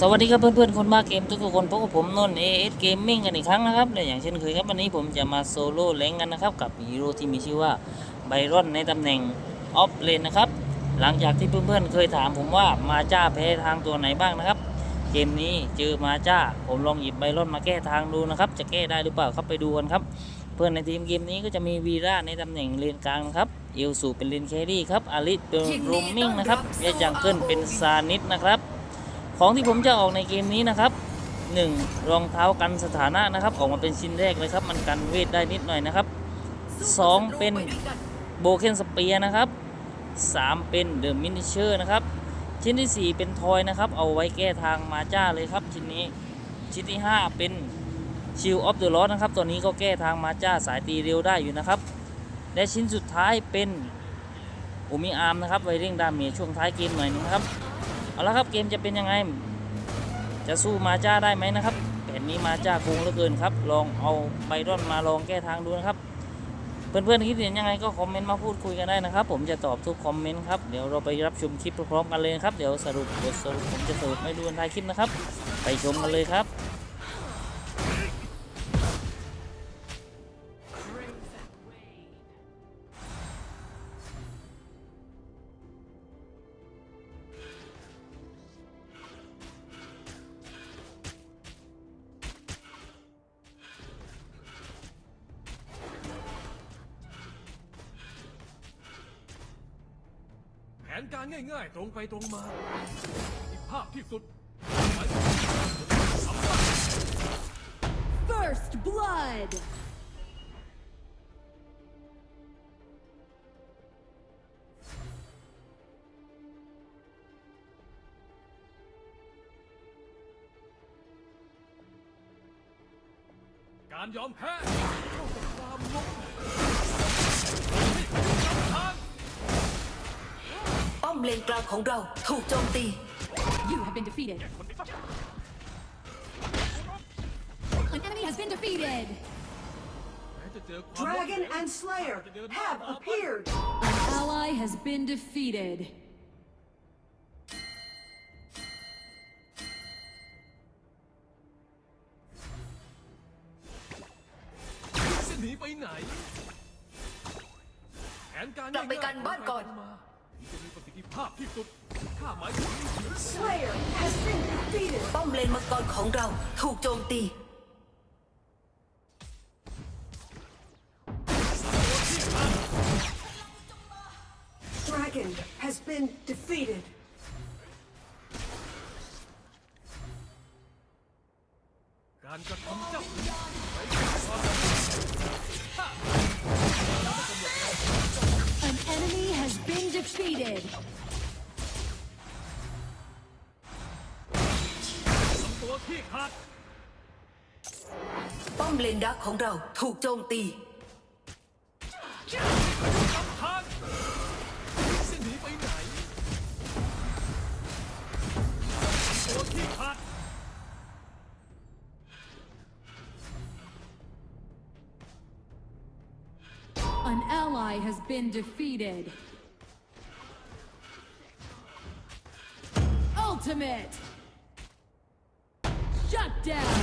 สวัสดีครับเพื่อนๆคนมาเกมทุกคนพบกับผมนนท์เอสเกมมิ่งกันอีกครั้งนะครับและอย่างเช่นเคยครับวันนี้ผมจะมาโซโล่แรงกันนะครับกับฮีโร่ที่มีชื่อว่าไบรอนในตำแหน่งออฟเลนนะครับหลังจากที่เพื่อนๆเคยถามผมว่ามาจ้าแพ้ทางตัวไหนบ้างนะครับ เกมนี้เจอมาจ้าผมลองหยิบไบรอนมาแก้ทางดูนะครับ จะแก้ได้หรือเปล่าครับไปดูกันครับ เพื่อนในทีมเกมนี้ก็จะมีวีร่าในตำแหน่งเลนกลางนะครับเอลสูเป็นเลนแครี่ครับอาริสเป็นโรมมิ่งนะครับเอจังเกิลเป็นซานิสนะครับ ของที่ผมจะออกในเกมนี้นะครับ 1. รองเท้ากันสถานะนะครับ ออกมาเป็นชิ้นแรกเลยครับมันกันเวทได้นิดหน่อยนะครับ 2. เป็นโบเคนสเปียนะครับ 3. เป็นเดอะมินิเชอร์นะครับ ชิ้นที่ 4 เป็นทอยนะครับ เอาไว้แก้ทางมาจ้าเลยครับ ชิ้นนี้ชิ้นที่ 5 เป็นชิลออฟเดอะลอนะครับตัวนี้ก็แก้ทางมาจ้าสายตีเร็วได้อยู่นะครับ และชิ้นสุดท้ายเป็นโอมิอาร์มนะครับไว้เร่งดาเมจช่วงท้ายเกมหน่อยนึงครับ เอาละครับเกมจะเป็นยังไง จะสู้มาจ้าได้ไหมนะครับแผนนี้มาจ้าโกงเหลือเกินครับ ลองเอาไบรอนมาลองแก้ทางดูนะครับ เพื่อนๆคิดเห็นยังไงก็คอมเมนต์มาพูดคุยกันได้นะครับ ผมจะตอบทุกคอมเมนต์ครับเดี๋ยวเราไปรับชมคลิปพร้อมกันเลยนะครับเดี๋ยวสรุปบทสรุปผมจะสรุปให้ดูในท้ายคลิปนะครับ ไปชมกันเลยครับ นการง่ายๆ ตรงไปตรงมาอีกภาพที่สุดไปสำคัญ First blood. การยอมแพ้เข้ากับความล้ม อมเลนกลางของเรา ถูกโจมตี You have been defeated. An enemy has been defeated. แม้จะเจอความล้ม Dragon and Slayer have appeared. An ally has been defeated. จะหนีไปไหน แผนการกลับไปกันบ้านก่อนตรงไปตรงมาที่จะมีประสิทธิ ภาพที่สุดข้าหมายถึง Slayer has been defeated. ป้อมเลนมังกรของเราถูกโจมตี ดักของเราถูกโจมตี นำทางจะหนีไปไหน ตัวที่ขาด An ally has been defeated. Ultimate. Shut down.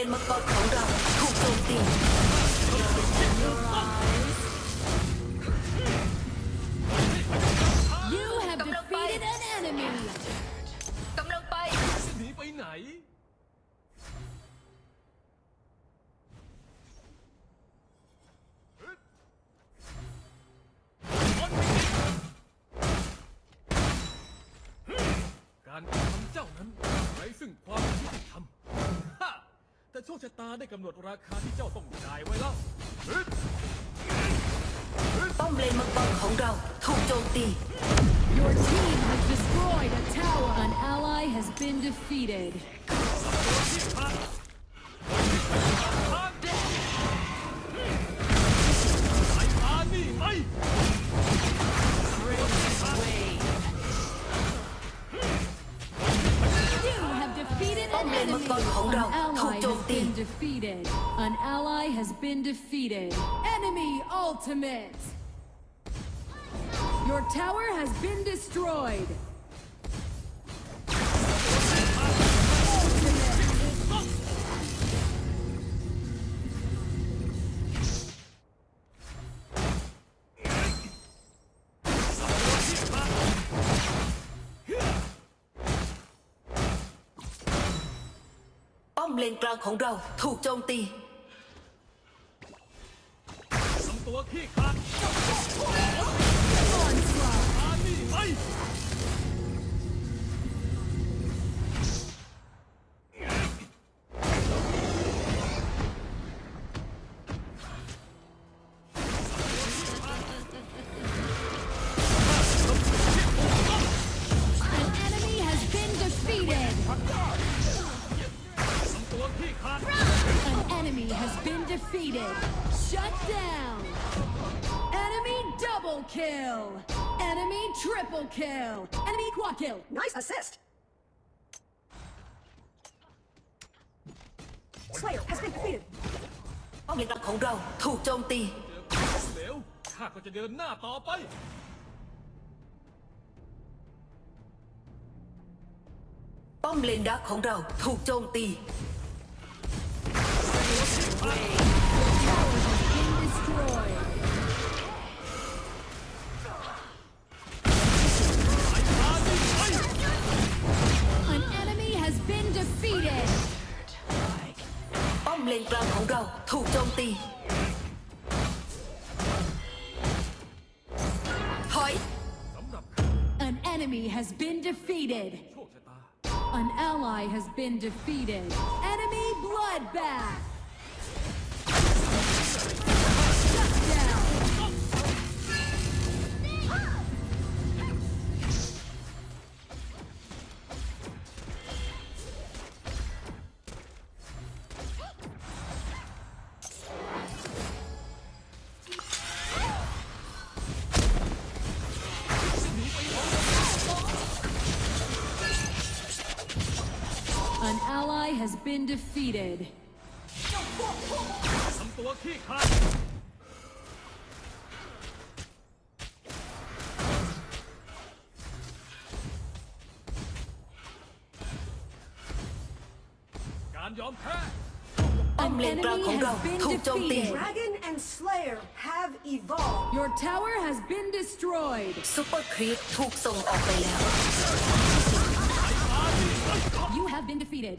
เลนมังกรของเรา คชะตาได้กำหนดราคาที่เจ้าต้องจ่ายไว้แล้วฮึดฮึดป้อมเลนมังกรของเราถูกโจมตี Your team has destroyed a tower. An ally has been defeated. ไนมัง enemy. กรของเรา An ถูก ally โจม has ตี been defeated. An ally has been defeated. Enemy ultimate. Your tower has been destroyed. มเลนกลางของเราถูกโจมตีทำตัวขี้ขลาด Onslaught. อานี่ไหม An Shut down. Enemy double kill. Enemy triple kill. Enemy quad kill. Nice assist. Slayer has been defeated. ป้อมเลนกลางของเราถูกโจมตี เจอความล้มเหลวข้าก็จะเดินหน้าต่อไป ป้อมเลนดักของเราถูกโจมตี Been An ally has been defeated. Enemy bloodbath. been defeated. ทำตัวขี้ขลาด การยอมแพ้ ป้อม An เลนกลาง enemy ของเรา has been ถูกโจมตี defeated. Dragon and Slayer have evolved. Your tower has been destroyed. ซูเปอร์ครีปถูกส่งออกไปแล้ว You have been defeated.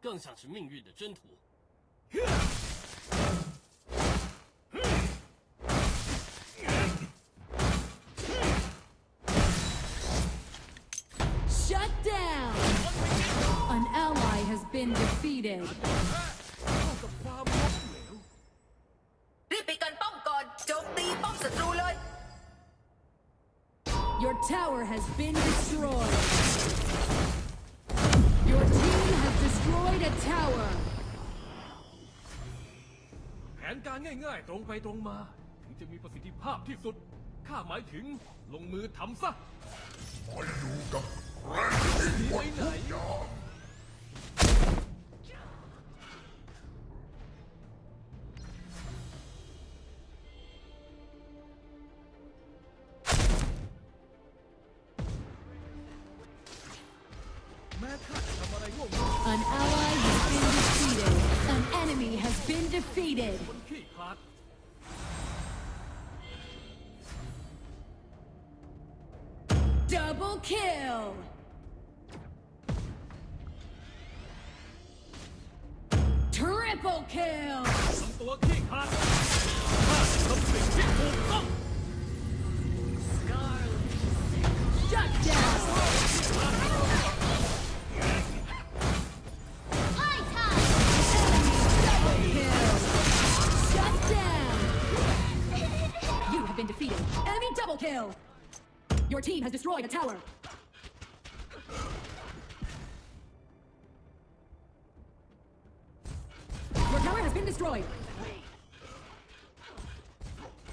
更像是命运的征途。 Shut down. An ally has been defeated. กับความล้มเหลว รีบไปกันป้อมก่อน โจมตีป้อมศัตรูเลย Your tower has been destroyed. Your team has destroyed a tower. แผนการง่ายๆ ตรงไปตรงมา ถึงจะมีประสิทธิภาพที่สุด ข้าหมายถึงลงมือทำซะหนีไปไหนแม้ข้าจะทำอะไร An ally has been defeated. An enemy has been defeated. Double kill! Triple kill! Your team has destroyed a tower. Your tower has been destroyed.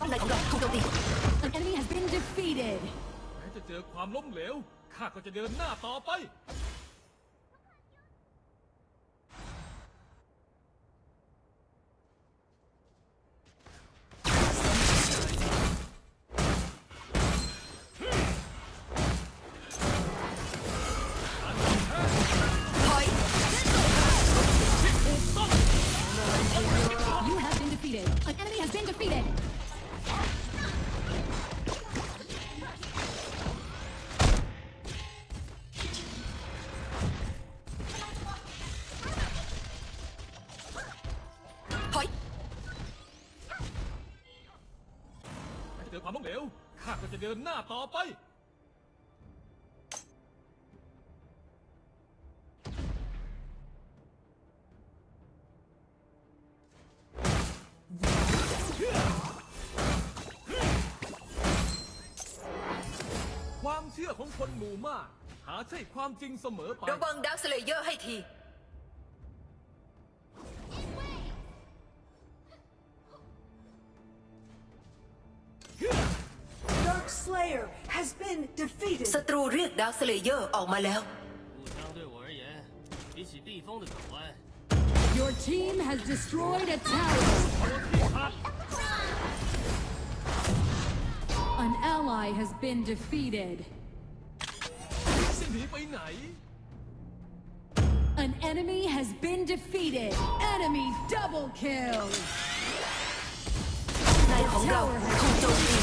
An enemy has been defeated. แม้จะเจอความล้มเหลวข้าก็จะเดินหน้าต่อไป ความล้มเหลวข้าก็จะเดินหน้าต่อไป ความเชื่อของคนหมู่มาก หาใช่ความจริงเสมอไประวังดาร์คสเลเยอร์ให้ที ศัตรูเรียกดาวสเลเยอร์ออกมาแล้ว Your team has destroyed a tower. An ally has been defeated. An enemy has been defeated. Enemy double kill. นายของเราถูกโจมตี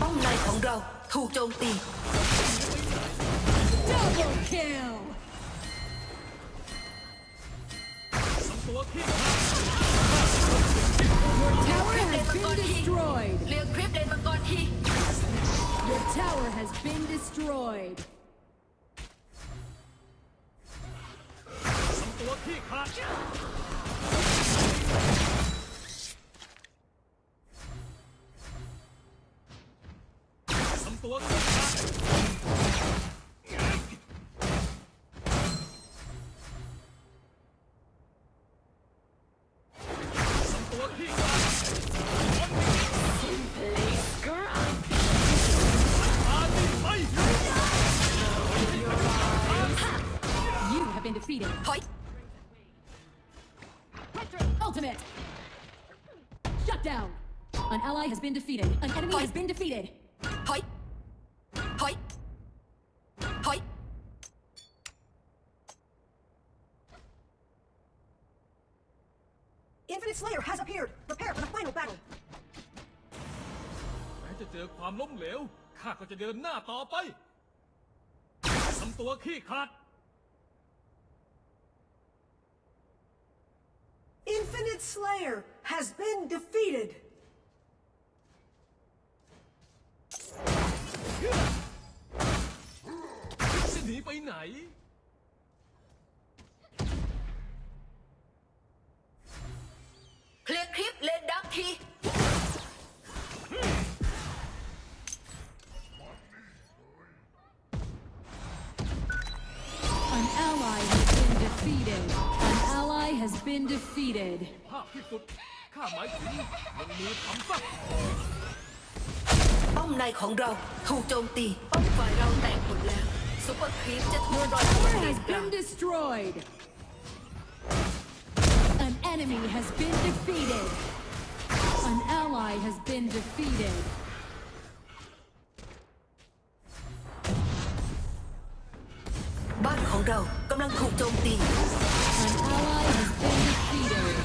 ป้อมในของเราถูกโจมตี Double kill. ตัวขี้ Tower has been destroyed. เรียกคริปเลนมังกรที Your tower has been destroyed. ตัวขี้ขาด You have been defeated. Ultimate! Shut down! An ally has been defeated. An enemy Hi. has been defeated. Infinite Slayer has appeared. Prepare for the final battle. แม้จะเจอความล้มเหลว ข้าก็จะเดินหน้าต่อไปทำตัวขี้ขาด Infinite Slayer has been defeated. จะหนีไปไหน เลนดักที An ally has been defeated. An ally has been defeated. ภาพที่สุด ข้าหมายถึงลงมือทำซะ ป้อมในของเราถูกโจมตี ป้อมฝ่ายเราแตกหมดแล้วซุปเปอร์ครีปจะถูกปล่อย Tower เล has นกลาง been destroyed. An enemy has been defeated. An ally has been defeated. บ้านของเรากำลังถูกโจมตี An ally has been defeated.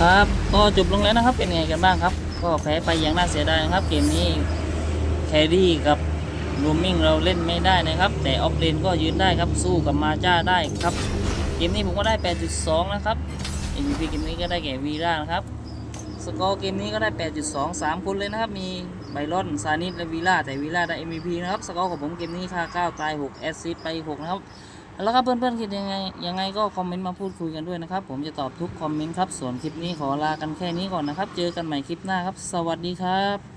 ครับก็จบลงแล้วนะครับเป็นไงกันบ้างครับ ก็แพ้ไปอย่างน่าเสียดายนะครับ เกมนี้แครี่กับ ลูมิ่งเราเล่นไม่ได้นะครับ แต่ออฟเลนก็ยืนได้ครับสู้กับมาจ้าได้ครับ เกมนี้ผมก็ได้ 8.2 นะครับ MVP เกมนี้ก็ได้แก่วีร่านะครับ สกอร์เกมนี้ก็ได้ 8.2 3 คนเลยนะครับ มีไบรอนซานิสและวีล่าแต่วีล่าได้ MVP นะครับ สกอร์ของผมเกมนี้ค่า 9 ตาย 6 แอสซิสต์ไป 6 นะครับ แล้วครับเพื่อนๆคิดยังไงยังไงก็คอมเมนต์มาพูดคุยกันด้วยนะครับ ผมจะตอบทุกคอมเมนต์ครับ ส่วนคลิปนี้ขอลากันแค่นี้ก่อนนะครับ เจอกันใหม่คลิปหน้าครับ สวัสดีครับ